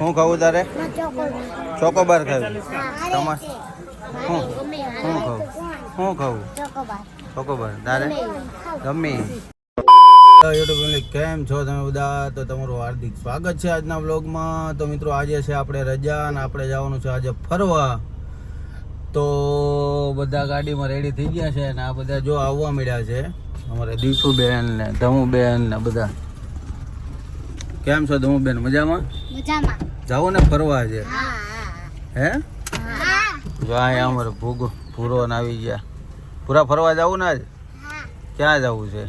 હું ખાવું તારે? ચોકોબાર ખાવું. તમાર? હું? હું ખાવું? હું ખાવું? ચોકોબાર. તારે? ગમી યુટ્યુબ કેમ છો તમે બધા? તો તમારું હાર્દિક સ્વાગત છે આજના બ્લોગમાં તો મિત્રો આજે છે આપણે રજા અને આપણે જવાનું છે આજે ફરવા. તો બધા ગાડીમાં રેડી થઈ ગયા છે અને આ બધા જો આવવા મળ્યા છે. અમારે દીપુબેન ને ધમુબેન ને બધા. કેમ છો ધમુબેન મજામાં? મજામાં. જાવું ને ફરવા આજે. હા હે હા. જો અહીંયા અમારે ભૂગ ને આવી ગયા. પૂરા ફરવા જવું ને આજ? ક્યાં જવું છે?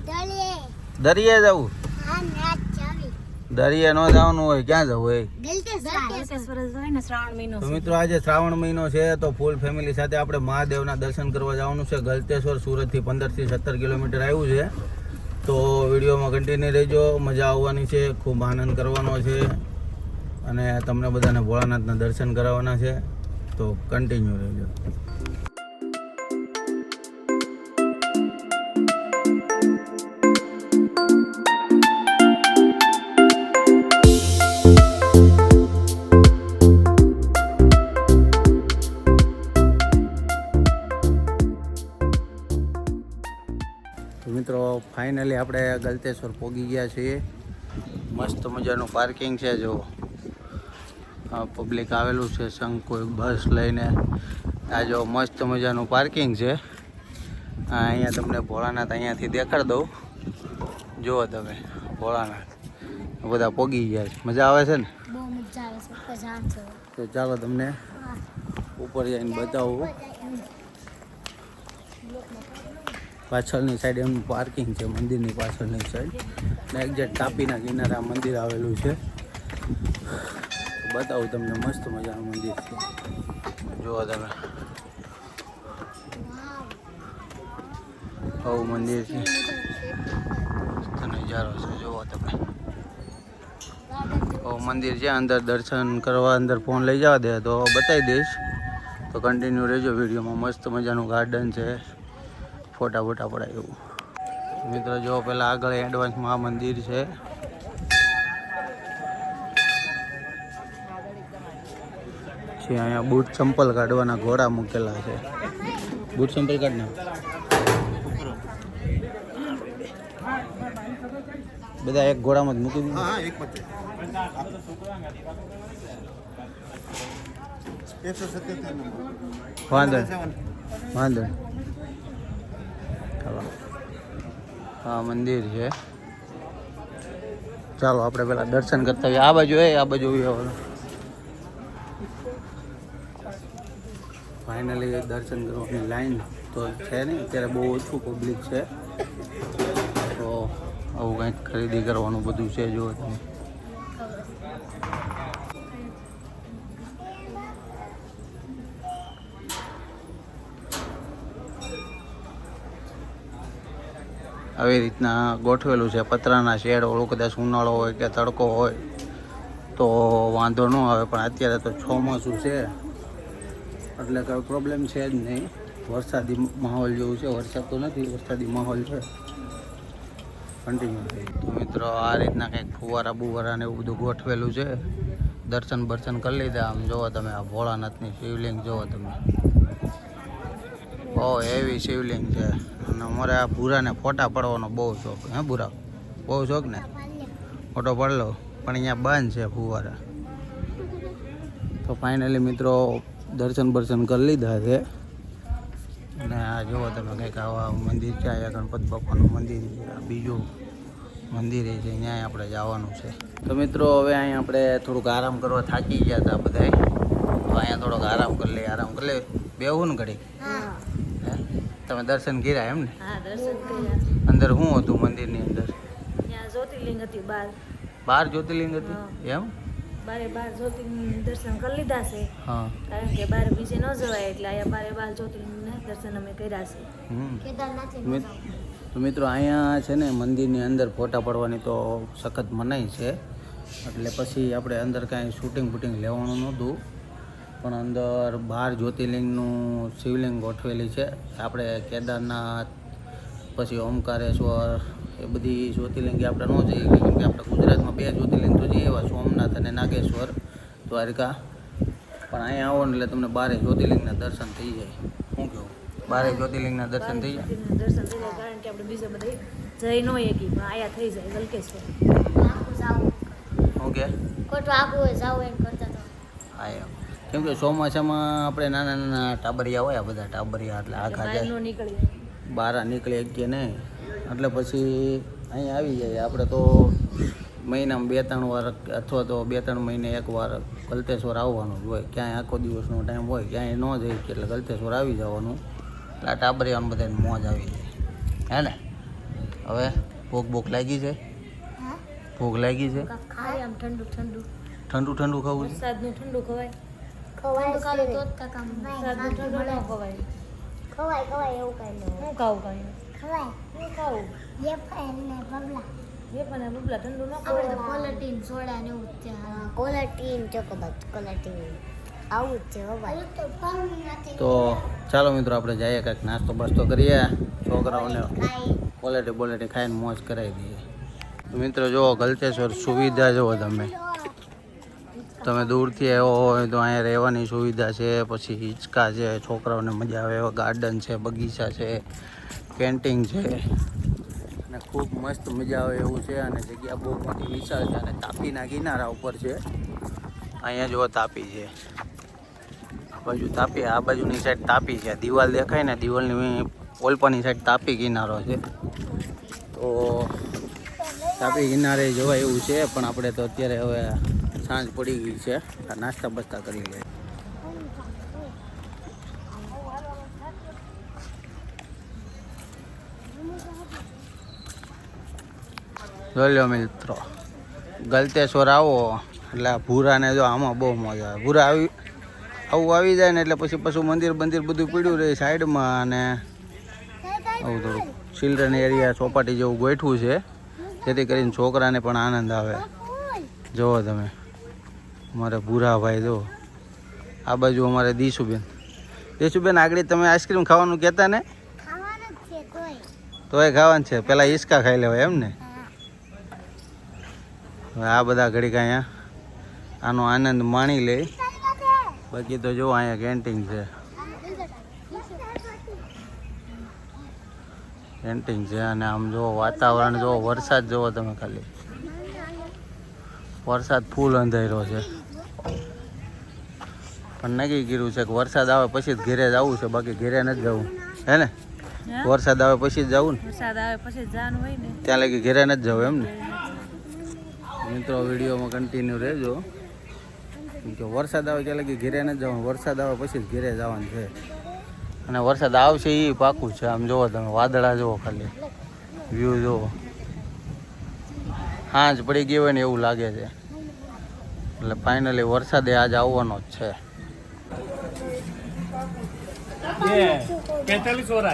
દરિયે. જવું? હા દરિયે ન જવાનું હોય ક્યાં જવું હોય? ગલતેશ્વર. હોય ને શ્રાવણ મહિનો તો મિત્રો આજે શ્રાવણ મહિનો છે તો ફૂલ ફેમિલી સાથે આપણે મહાદેવના દર્શન કરવા જવાનું છે. ગલતેશ્વર સુરતથી પંદરથી સત્તર કિલોમીટર આવ્યું છે. તો વિડીયોમાં કન્ટિન્યુ રહેજો. મજા આવવાની છે, ખૂબ આનંદ કરવાનો છે. અને તમને બધાને ભોળાનાથના દર્શન કરાવવાના છે. તો કન્ટિન્યુ રહેજો. મિત્રો ફાઇનલી આપણે ગલતેશ્વર પહોંચી ગયા છીએ. મસ્ત મજાનું પાર્કિંગ છે જો. પબ્લિક આવેલું છે સંઘ કોઈ બસ લઈને. આ જો મસ્ત મજાનું પાર્કિંગ છે. અહીંયા તમને ભોળાનાથ અહીંયાથી દેખાડ દઉં. જુઓ તમે ભોળાનાથ. બધા પોગી ગયા છે. મજા આવે છે ને? તો ચાલો તમને ઉપર જઈને બતાવું. પાછળની સાઈડ એમનું પાર્કિંગ છે, મંદિરની પાછળની સાઈડ ને એક્ઝેક્ટ તાપીના કિનારા મંદિર આવેલું છે. બતાવું તમને, મસ્ત મજાનું મંદિર છે. જુઓ તમે. આવું મંદિર છે. નજારો છે, જુઓ તમે. મંદિર છે, અંદર દર્શન કરવા, અંદર ફોન લઈ જવા દે તો બતાવી દઈશ. તો કન્ટિન્યુ રહેજો વિડીયોમાં. મસ્ત મજાનું ગાર્ડન છે. ફોટા ફોટા પડાય એવું. મિત્રો જો પેલા આગળ એડવાન્સમાં આ મંદિર છે. પછી અહીંયા બૂટ ચંપલ કાઢવાના ઘોડા મૂકેલા છે. બૂટ ચંપલ કાઢ નાખ બધા એક ઘોડામાં જ મૂકી દીધું? વાંધો. વાંધો નહીં. ચાલો હા મંદિર છે. ચાલો, આપણે પેલા દર્શન કરતા હોઈએ આ બાજુ, એ, આ બાજુ ફાઇનલી દર્શન કરવાની લાઈન તો છે નહીં, અત્યારે બહુ ઓછું પબ્લિક છે. તો આવું કંઈક ખરીદી કરવાનું બધું છે જો તમે. આવી રીતના ગોઠવેલું છે. પતરાના શેડ ઓળું કદાચ ઉનાળો હોય કે તડકો હોય, તો વાંધો ન આવે. પણ અત્યારે તો ચોમાસું છે. એટલે કોઈ પ્રોબ્લેમ છે જ નહીં. વરસાદી માહોલ જેવું છે. વરસાદ તો નથી, વરસાદી માહોલ છે. કન્ટિન્યુ મિત્રો, આ રીતના કંઈક ફુવારા બુવારા ને એવું બધું ગોઠવેલું છે. દર્શન બર્શન કરી લીધા. આમ જોવો તમે, આ ભોળાનાથની શિવલિંગ જોવો તમે. બહુ એવી શિવલિંગ છે. અને અમારે આ ભૂરાને ફોટા પાડવાનો બહુ શોખ. હે ભૂરા? બહુ શોખ ને? ફોટો પાડલો પણ અહીંયા બંધ છે ફુવારા. તો ફાઇનલી મિત્રો દર્શન બર્શન કરી લીધા છે. અને આ જુઓ તમે કંઈક આવા મંદિર છે, અહીંયા ગણપત બાપાનું મંદિર છે બીજું મંદિર છે અહીંયા આપણે જવાનું છે. તો મિત્રો હવે અહીંયા આપણે થોડુંક આરામ કરવા થાકી ગયા હતા બધાય. તો અહીંયા થોડોક આરામ કરી લઈએ. આરામ કરી લઈએ. બેહું ને ઘડી તમે દર્શન કર્યા એમ ને? હા દર્શન કર્યા. અંદર શું હતું મંદિરની અંદર? ત્યાં જ્યોતિર્લિંગ હતી બાર. બાર જ્યોતિર્લિંગ હતી? એમ? બારે બાર જ્યોતિર્લિંગ દર્શન કરી લીધા છે. હા. કારણ કે બાર બીજે ન જવાય એટલે અહીંયા બારે બાર જ્યોતિર્લિંગના દર્શન અમે કર્યા છે. તો મિત્રો અહીંયા છે ને મંદિરની અંદર ફોટા પડવાની તો સખત મનાઈ છે. એટલે પછી આપણે અંદર કાંઈ શૂટિંગ બૂટિંગ લેવાનું નહોતું. પણ અંદર બાર જ્યોતિર્લિંગનું શિવલિંગ ગોઠવેલી છે. આપણે કેદારનાથ પછી ઓમકારેશ્વર એ બધી જ્યોતિર્લિંગ આપણે ન જઈએ. કેમ કે આપણે ગુજરાતમાં બે જ્યોતિર્લિંગ તો જઈએ એવા સોમનાથ અને નાગેશ્વર દ્વારકા. પણ અહીંયા આવો ને એટલે તમને બારે જ્યોતિર્લિંગના દર્શન થઈ જાય. શું કહું? બારે જ્યોતિર્લિંગના દર્શન થઈ જાય? દર્શન થઈ જાય કારણ કે આપણે બીજા બધા જઈ ન એકી પણ આયા થઈ જાય ગલકેશ્વર ઓકે ખોટું આખું હોય જાવું એમ કરતા તો. હા એમ. કેમ કે ચોમાસામાં આપણે નાના નાના ટાબરિયા હોય આ બધા ટાબરિયા એટલે આખા ખાતે જાય નો નીકળી બહાર નીકળી શકીએ નહીં. એટલે પછી અહીં આવી જાય. આપણે તો મહિનામાં બે ત્રણ વાર અથવા તો બે ત્રણ મહિને એક વાર ગલતેશ્વર આવવાનું જ હોય. ક્યાંય આખો દિવસનો ટાઈમ હોય ક્યાંય ન જઈ એટલે ગલતેશ્વર આવી જવાનું. એટલે આ ટાબરિયાનું બધાને મોજ આવી જાય. હે ને? હવે ભૂખ ભૂખ લાગી છે? હા? ભૂખ લાગી છે? ઠંડુ ઠંડુ. ઠંડુ ઠંડુ ખાવું છે? ઠંડુ ખવાય. ખવાય તો જ ખવાય ખવાય ખવાય. એવું કઈ નહીં હું ખાવું કાંઈ? ખવાય. હું ખાવું? એ ને બબલા. એ પણ બબલા? ઠંડુ ન આપણે તો ખવાય સોડા ને એવું જ કોલટીન ચોકોબાર કોલટીન આવું જ છે તો ચાલો મિત્રો આપણે જઈએ કાંઈક નાસ્તો બાસ્તો કરીએ. છોકરાઓને કોલેટી બોલેટી ખાઈને મોજ કરાવી દઈએ. મિત્રો જુઓ ગલતેશ્વર સુવિધા જુઓ તમે. તમે દૂરથી આવ્યો હોય તો અહીંયા રહેવાની સુવિધા છે, પછી હિંચકા છે, છોકરાઓને મજા આવે, એવા ગાર્ડન છે, બગીચા છે કેન્ટીન છે. અને ખૂબ મસ્ત મજા આવે એવું છે અને જગ્યા બહુ મોટી વિશાળ છે અને તાપીના કિનારા ઉપર છે. અહીંયા જો તાપી છે. આ બાજુ તાપી, આ બાજુની સાઈડ તાપી છે. દિવાલ દેખાય ને, દિવાલની ઓલપાની સાઈડ તાપી કિનારો છે. તો તાપી કિનારે જોવાય એવું છે, પણ આપણે તો અત્યારે હવે સાંજ પડી ગઈ છે. નાસ્તા બસ્તા કરી લે. જોઈ મિત્રો. ગલતેશ્વર આવો. એટલે ભૂરાને જો આમાં બહુ મજા આવે. ભૂરા આવી, આવું આવી જાય ને એટલે પછી પાછું મંદિર બંદિર બધું પીડ્યું રહે સાઈડમાં અને આવું થોડુંક ચિલ્ડ્રન એરિયા ચોપાટી જેવું ગોઠવું છે. જેથી કરીને છોકરાને પણ આનંદ આવે. જુઓ તમે. અમારે ભૂરાભાઈ જો. આ બાજુ અમારે દીશુબેન. દીશુબેન આગળ તમે આઈસ્ક્રીમ ખાવાનું કહેતા ને? તોય. તોય ખાવાનું છે. પેલા હિસકા ખાઈ લેવાય એમ ને? આ બધા ઘડીક અહીંયા આનો આનંદ માણી લે. બાકી તો જો અહીંયા કેન્ટીન છે. કેન્ટીન છે અને આમ જો વાતાવરણ જો વરસાદ જોવો તમે ખાલી. વરસાદ ફૂલ અંધાર્યો છે. પણ નક્કી કર્યું છે કે વરસાદ આવે પછી જ ઘેરે જવું છે બાકી ઘેરે નથી જવું. હે ને? વરસાદ આવે પછી જ જવું ને? વરસાદ આવે પછી જવાનું હોય ને. ત્યાં લગી ઘેરે નથી જવું એમ ને? મિત્રો વિડીયોમાં કન્ટિન્યુ રહેજો. કે વરસાદ આવે ત્યાં લગી ઘેરે નથી જવાનું વરસાદ આવે પછી જ ઘેરે જવાનું છે. અને વરસાદ આવશે એ પાકું છે. આમ જુઓ તમે વાદળા જુઓ ખાલી. વ્યૂ જુઓ હાંજ પડી ગયો હોય ને એવું લાગે છે. એટલે ફાઇનલી વરસાદે આજ આવવાનો જ છે.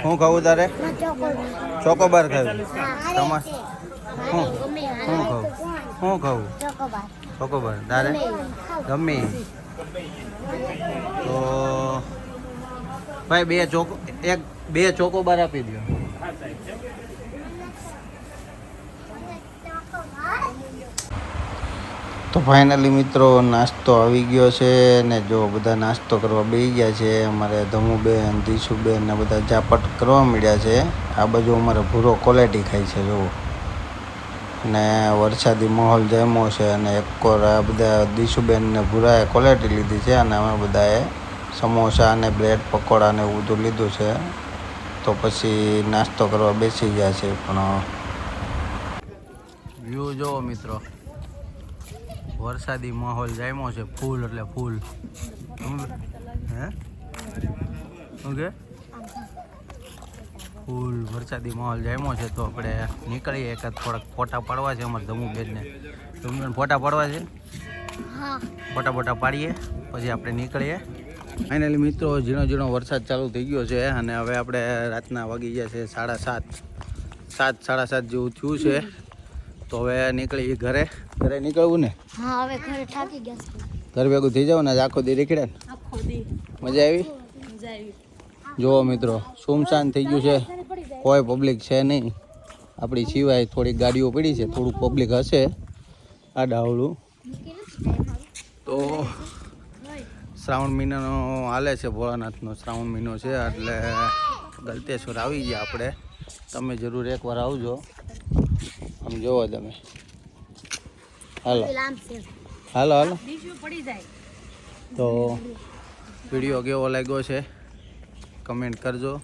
શું ખાવું તારે? ચોકોબાર ખાવું. તમારે હું શું ખાવું? શું ખાવું? ચોકોબાર. ચોકોબાર. તારે? ગમે તો ભાઈ બે ચોકો એક બે ચોકોબાર આપી દો તો ફાઇનલી મિત્રો, નાસ્તો આવી ગયો છે ને જો બધા નાસ્તો કરવા બેસી ગયા છે, અમારે ધમુબેન, દીશુબેન ને બધા ઝાપટ કરવા મળ્યા છે. આ બાજુ અમારે ભૂરો ક્વોલિટી ખાય છે, જુઓ. ને વરસાદી માહોલ જામ્યો છે અને એક આ બધા દીશુબેન ને ભૂરાએ ક્વોલિટી લીધી છે અને અમે બધાએ સમોસા અને બ્રેડ પકોડા ને એવું બધું લીધું છે. તો પછી નાસ્તો કરવા બેસી ગયા છે પણ વ્યૂ જોવો મિત્રો. વરસાદી માહોલ જામ્યો છે ફૂલ એટલે ફૂલ. હે? શું કે? ફૂલ વરસાદી માહોલ જામ્યો છે તો આપણે નીકળીએ એક થોડાક ફોટા પાડવા છે અમારે ધમુ બેનને તમને ફોટા પાડવા છે? ફોટા ફોટા પાડીએ પછી આપણે નીકળીએ. ફાઇનલી મિત્રો ઝીણો ઝીણો વરસાદ ચાલુ થઈ ગયો છે અને હવે આપણે રાતના વાગી ગયા છે સાડા સાત. સાત સાડા સાત જેવું થયું છે. તો હવે નીકળી ઘરે. ઘરે નીકળવું ને? હા હવે ઘરે થાકી ગયા છે. ઘર ભેગું થઈ જાવ ને આજ આખો દી રીકડે આખો દી. મજા આવી? મજા આવી. જુઓ મિત્રો સુમસાન થઈ ગયું છે. કોઈ પબ્લિક છે નહીં. આપણી સિવાય થોડીક ગાડીઓ પડી છે થોડુંક પબ્લિક હશે. આ ડાવડું તો શ્રાવણ મહિનાનો હાલે છે ભોળાનાથનો શ્રાવણ મહિનો છે એટલે ગલતેશ્વર આવી ગયા આપણે. તમે જરૂર એકવાર આવજો. આમ જોવો તમે. હાલો. હાલો હાલો. તો વીડિયો કેવો લાગ્યો છે? કમેન્ટ કરજો.